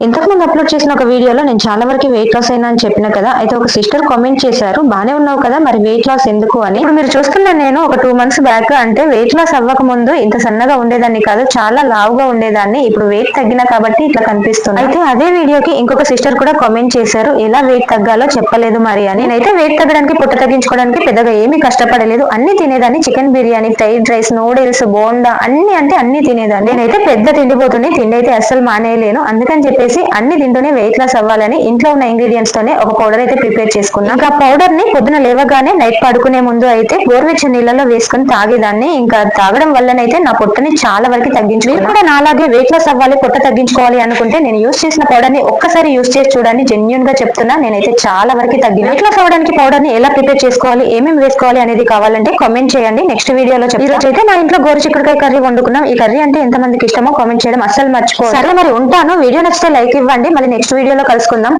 ఇంతకు ముందు అప్లోడ్ చేసిన ఒక వీడియోలో నేను చాలా వరకు వెయిట్ లాస్ అయినా అని చెప్పిన కదా అయితే ఒక సిస్టర్ కామెంట్ చేశారు బానే ఉన్నావు కదా మరి వెయిట్ లాస్ ఎందుకు అని? ఇప్పుడు మీరు చూస్తున్న నేను ఒక టూ మంత్స్ బ్యాక్ అంటే వెయిట్ లాస్ అవ్వక ముందు ఇంత సన్నగా ఉండేదాన్ని కాదు చాలా లావుగా ఉండేదాన్ని ఇప్పుడు వెయిట్ తగ్గిన కాబట్టి ఇట్లా కనిపిస్తుంది. అయితే అదే వీడియోకి ఇంకొక సిస్టర్ కూడా కామెంట్ చేశారు ఎలా వెయిట్ తగ్గాలో చెప్పలేదు మరి అని. నేనైతే వెయిట్ తగ్గడానికి పొట్ట తగ్గించుకోవడానికి పెద్దగా ఏమీ కష్టపడలేదు అన్ని తినేదాన్ని chicken biryani fried rice noodles bonda అన్ని అంటే అన్ని తినేదాన్ని. నేనైతే పెద్ద తిండిపోతుంది తిండి అయితే అస్సలు మానేయలేను అందుకని చెప్పేసి అన్ని తింటూనే వెయిట్ లాస్ అవ్వాలని ఇంట్లో ఉన్న ఇంగ్రీడియంట్స్ తోనే ఒక పౌడర్ అయితే ప్రిపేర్ చేసుకున్నాను ఇంకా పౌడర్ని పొద్దున లేవగానే నైట్ పడుకునే ముందు అయితే గోరువెచ్చని నీళ్ళలో వేసుకుని తాగేదాన్ని. ఇంకా తాగడం వల్లనైతే నా పొట్టని చాలా వరకు తగ్గించు మీరు కూడా నాలాగే వెయిట్ లాస్ అవ్వాలి పొట్ట తగ్గించుకోవాలి అనుకుంటే నేను యూస్ చేసిన పౌడర్ని ఒక్కసారి యూస్ చేసి చూడండి. జెన్యున్గా చెప్తున్నా నేనైతే చాలా వరకు తగ్గి వెయిట్ లాస్ అవ్వడానికి పౌడర్ని ఎలా ప్రిపేర్ చేసుకోవాలి ఏమేమి వేసుకోవాలి అనేది కావాలంటే కామెంట్ చేయండి. నెక్స్ట్ వీడియోలో అయితే మా ఇంట్లో గోరు చిక్కుడుకాయ కర్రీ వండుకున్నాం. ఈ కర్రీ అంటే ఎంత మందికి ఇష్టమో కామెంట్ చేయడం అస్సలు మర్చిపో సరే మరి ఉంటాను. వీడియో నచ్చితే లైక్ ఇవ్వండి. మళ్ళీ నెక్స్ట్ వీడియోలో కలుసుకుందాం.